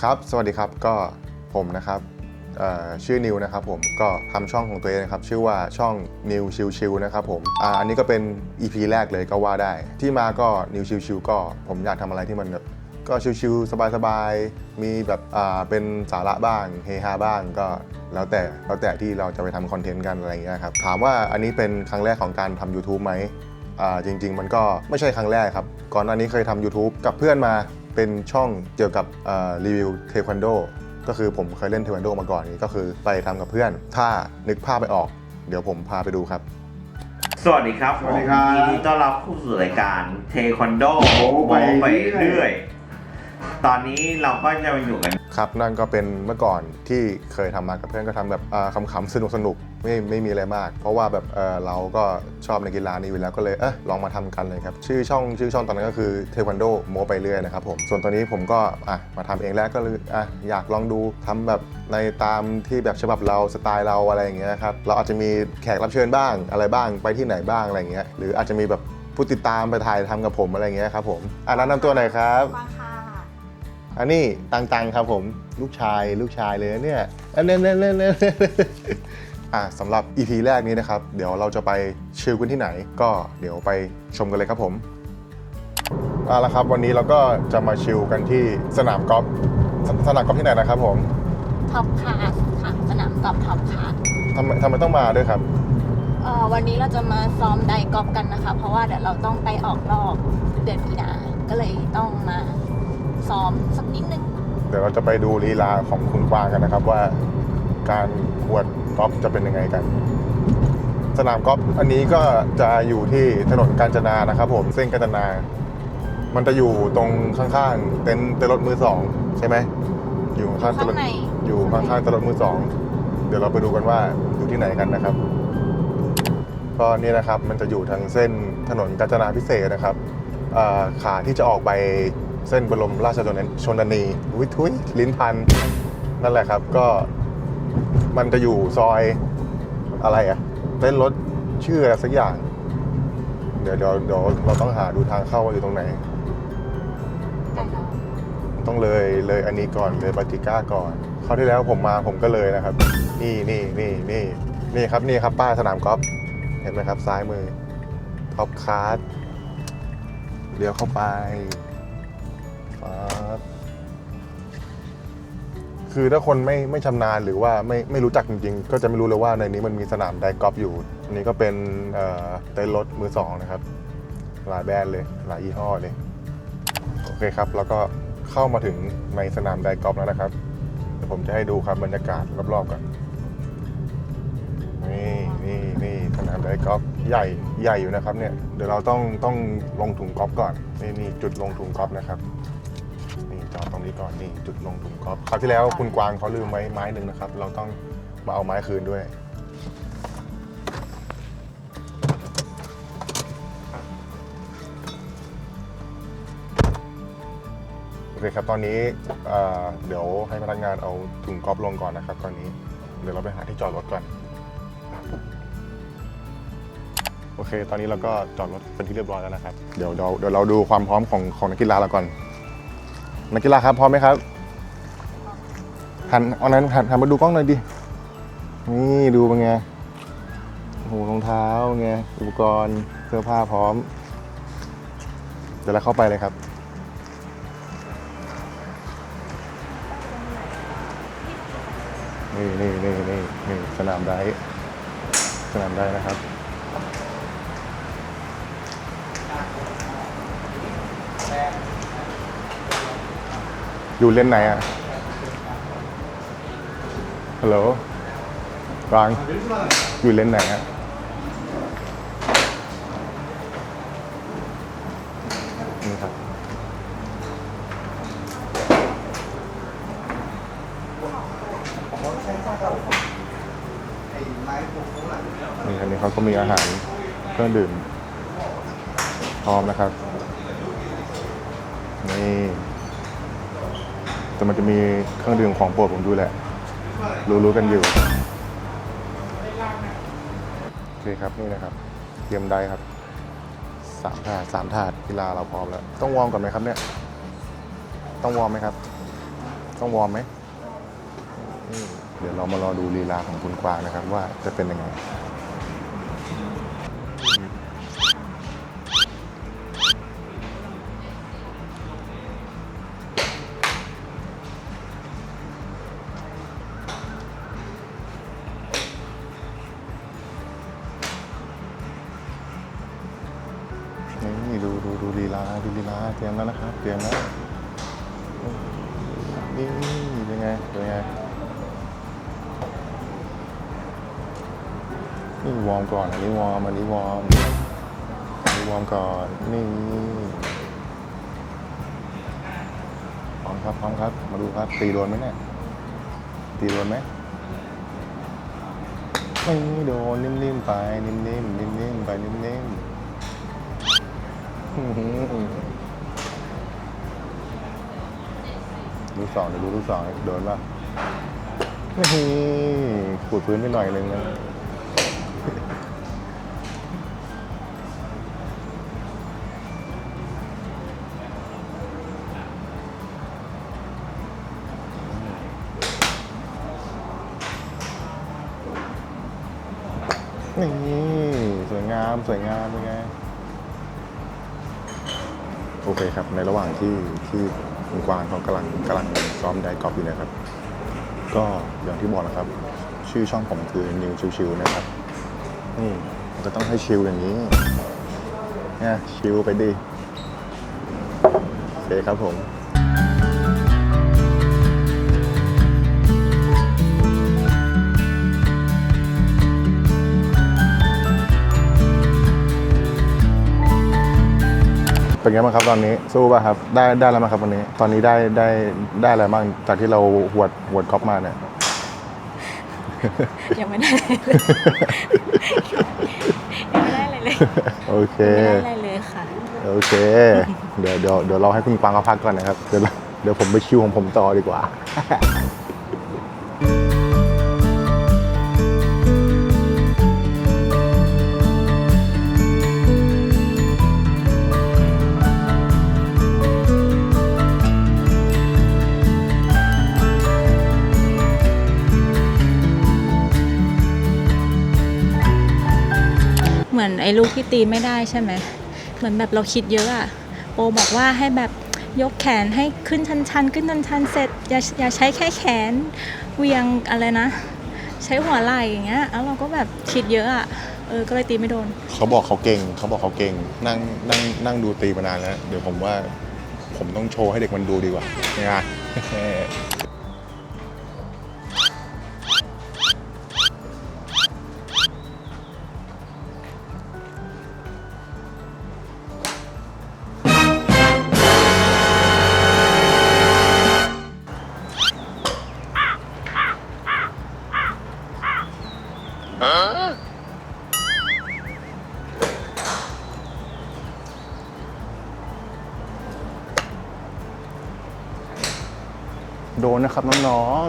ครับ สวัสดีครับก็ผมนะครับชื่อนิวนะครับผมก็ทำช่องของตัวเองนะครับชื่อว่าช่องนิวชิวชิวนะครับผมออันนี้ก็เป็น EP แรกเลยก็ว่าได้ ที่มาก็นิวชิวชิวก็ผมอยากทำอะไรที่มันแบบก็ชิวๆสบายๆ มีแบบเป็นสาระบ้างเฮฮาบ้างก็แล้วแต่แล้วแต่ที่เราจะไปทำคอนเทนต์กันอะไรอย่างเงี้ยครับถามว่าอันนี้เป็นครั้งแรกของการทำ YouTube ไหมจริง ๆ มันก็ไม่ใช่ครั้งแรกครับ ก่อนหน้านี้เคยทำ YouTube กับเพื่อนมา เป็นช่องเกี่ยวกับอ่ารีวิวเทควันโดก็คือผมเคยเล่นเทควันโดมาก่อนนี้ก็คือไปทำกับเพื่อน ถ้านึกภาพไปออก เดี๋ยวผมพาไปดูครับ สวัสดีครับสวัสดีครับ ผมยินดีต้อนรับเข้าสู่รายการเทควันโดโม้ไปไปเรื่เรื่ออยย ตอนนี้เราก็จะมาอยู่กัน ครับนั่นก็เป็นเมื่อก่อนที่เคยทำมากับเพื่อนก็ทำแบบอ่าขำๆสนุกสนุกๆไม่ไม่มีอะไรมาก เพราะว่าแบบเอ่อเราก็ชอบในกีฬานี้อยู่แล้วก็เลยเออลองมาทำกันเลยครับชื่อช่องชื่อช่องตอนนั้นก็คือเทควันโดโมไปเรื่อยนะครับผมส่วนตอนนี้ผมก็อะมาทำเองแล้วก็เลยอะอยากลองดูทำแบบในตามที่แบบฉบับเราสไตล์เราอะไรอย่างเงี้ยครับเราอาจจะมีแขกรับเชิญบ้างอะไรบ้างไปที่ไหนบ้างอะไรอย่างเงี้ยหรืออาจจะมีแบบผู้ติดตามไปถ่ายทำกับผมอะไรอย่างเงี้ยครับผมอะแนะนำตัวหน่อยครับมาค่ะ อันนี้ตังตังครับผมลูกชายลูกชายเลยเนี่ยอันนี้เนี่ยเนี่ยเนี่ยอะสำหรับ EP แรกนี้นะครับ เดี๋ยวเราจะไปชิลกันที่ไหน ก็เดี๋ยวไปชมกันเลยครับผมเอาละครับ วันนี้เราก็จะมาชิลกันที่สนามกอล์ฟสสนามกอล์ฟที่ไหนนะครับผมท็อปคลาสค่ะสนามกอล์ฟท็อปคลาสทำไมทำไมต้องมาด้วยครับเอ่อวันนี้เราจะมาซ้อมไดกอล์ฟกันนะคะ เพราะว่าเดี๋ยวเราต้องไปออกรอบเดือนมีนาก็เลยต้องมา ซ้อมสักนิดนึง เดี๋ยวเราจะไปดูลีลาของคุณกวางกันนะครับ ว่าการขวดกอล์ฟจะเป็นยังไงกัน สนามกอล์ฟอันนี้ก็จะอยู่ที่ถนนกาญจนานะครับ ผมเส้นกาญจนา มันจะอยู่ตรงข้างๆเต็นท์เต็นท์รถมือสองใช่ไหมอยู่ข้างๆเต็นท์รถข้างใน อยู่ข้างๆเต็นท์รถมือสองเดี๋ยวเราไปดูกันว่าอยู่ที่ไหนกันนะครับ ก็นี่นะครับมันจะอยู่ทางเส้นถนนกาญจนาพิเศษกนะครับอ่าขาที่จะออกไป เส้นบรมราชชนนีวิทุยลิ้นพัน นั่นแหละครับก็มันจะอยู่ซอยอะไรอะเต้นรถชื่ออะไรสักอย่าง เดี๋ยวเดี๋ยวเดี๋ยวเราต้องหาดูทางเข้าว่าอยู่ตรงไหน ต้องเลยเลยอันนี้ก่อนเลยบาติก้าก่อนคราวที่แล้วผมมาผมก็เลยนะครับ นี่นี่นี่นี่นี่ครับนี่ครับป้ายสนามกอล์ฟเห็นไหมครับซ้ายมือท็อปคาร์ดเลี้ยวเข้าไป คือถ้าคนไม่ไม่ชำนาญหรือว่าไม่ไม่รู้จักจริง ๆ ก็จะไม่รู้เลยว่าในนี้มันมีสนามไดกอล์ฟอยู่อันนี้ก็เป็นเอ่อเต็นรถมือสองนะครับ หลายแบรนด์เลยหลายยี่ห้อเลย โอเคครับ แล้วก็เข้ามาถึงในสนามไดกอล์ฟแล้วนะครับเดี๋ยวผมจะให้ดูครับบรรยากาศรอบๆกันนี่นี่นี่สนามไดกอล์ฟใหญ่ใหญ่อยู่นะครับเนี่ยเดี๋ยวเราต้องต้องลงถุงกอล์ฟก่อนนี่นี่จุดลงถุงกอล์ฟนะครับ จอดตรงนี้ก่อนนี่จุดลงถุงกอล์ฟคราวที่แล้วคุณกวางเขาลืมไว้ไม้หนึ่งนะครับ เราต้องมาเอาไม้คืนด้วย โอเคครับตอนนี้เอ่อเดี๋ยวให้พนักงานเอาถุงกอล์ฟลงก่อนนะครับ ตอนนี้เดี๋ยวเราไปหาที่จอดรถก่อน โอเค ตอนนี้เราก็จอดรถเป็นที่เรียบร้อยแล้วนะครับ เดี๋ยวเดี๋ยวเดี๋ยวเราดูความพร้อมของของนักกีฬาเราก่อน นักกีฬาครับพร้อมไหมครับหันเอานั้นหันหันมาดูกล้องหน่อยดิ นี่ดูเป็นไงโอ้โหรองเท้าไงอุปกรณ์เสื้อผ้าพร้อม เดี๋ยวเราเข้าไปเลยครับนี่นี่นี่นี่นี่สนามได้สนามได้นะครับ อยู่เล่นไหนอะ ฮัลโหลกลาง อยู่เล่นไหนอะนี่ครับนี่อันนี้เขาก็มีอาหารเครื่องดื่มพร้อมนะครับ นี่ แต่มันจะมีเครื่องดื่มของโปรดผมดูแหละ รู้ๆกันอยู่โอเคครับนี่นะครับเตรียมได้ครับสามถาดสามถาดกีฬาเราพร้อมแล้ว ต้องวอร์มก่อนไหมครับเนี่ย ต้องวอร์มไหมครับ ต้องวอร์มไหมอืมเดี๋ยวเรามารอดูลีลาของคุณกวางนะครับ ว่าจะเป็นยังไง นี่ดูดูดูลีลาดูลีลาเตรียมแล้วนะครับเตรียมแล้วนี่เป็นไงเป็นไงนี่วอร์มก่อนอันนี้วอร์มอันนี้วอร์มอันนี้วอร์มก่อนนี่พร้อมครับพร้อมครับ มาดูครับตีโดนไหมเนี่ยตีโดนไหมไม่โดนนิ่มๆไปนิ่มๆนิ่มๆไปนิ่มๆ ลูกสองเดี๋ยวดูลูกสองโดนป่ะนี่ขูดพื้นไปหน่อยนึงนะนี่สวยงาม สวยงามเป็นไง เคครับในระหว่างที่ที่คุณกวางเขากำลังกำลังซ้อมไดกอล์ฟอยู่นะครับ ก็อย่างที่บอกนะครับ ชื่อช่องผมคือนิวชิวๆนะครับนี่มันก็ต้องให้ชิวอย่างนี้เนี่ยชิวไปดิโอเคครับผม เป็นไงบ้างครับตอนนี้สู้ป่ะครับ ได้ได้แล้วมั้งครับวันนี้ ตอนนี้ได้ได้ได้อะไรบ้างจากที่เราหวดหวดกอล์ฟมาเนี่ย ยังไม่ได้เลยยังไม่ได้อะไรเลยโอเคไม่ได้อะไรเลยค่ะ โอเค เดี๋ยวเดี๋ยวเดี๋ยวเราให้คุณกวางเขาพักก่อนนะครับ เดี๋ยวเราเดี๋ยวผมไปคิวของผมต่อดีกว่า ไอ้ลูกที่ตีไม่ได้ใช่ไหมเหมือนแบบเราคิดเยอะอะโปบอกว่าให้แบบยกแขนให้ขึ้นชันๆขึ้นชันๆเสร็จอย่าอย่าใช้แค่แขนเวียงอะไรนะ ใช้หัวไหล่อย่างเงี้ยแล้วเราก็แบบคิดเยอะอะเออก็เลยตีไม่โดน เขาบอกเขาเก่งเขาบอกเขาเก่งนั่งนั่งนั่งดูตีมานานแล้ว เดี๋ยวผมว่าผมต้องโชว์ให้เด็กมันดูดีกว่านี่ย โดนนะครับน้อง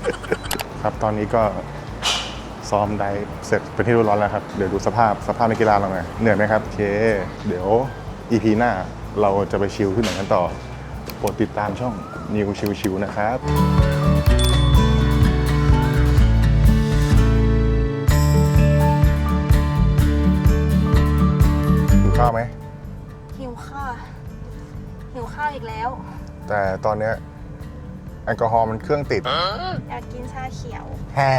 ๆ ครับตอนนี้ก็ซ้อมได้เสร็จเป็นที่รียบร้อยแล้วครับ เดี๋ยวดูสภาพสภาพในกีฬาเราหน่อยเหนื่อยไหมครับโอเค เดี๋ยว EP หน้าเราจะไปชิลที่ไหนกันต่อโปรดติดตามช่องนิวชิวชิวนะครับ ข้าวไหมหิวข้าวหิวข้าวอีกแล้ว แต่ตอนเนี้ยแอลกอฮอล์มันเครื่องติด อยากกินชาเขียว แฮ่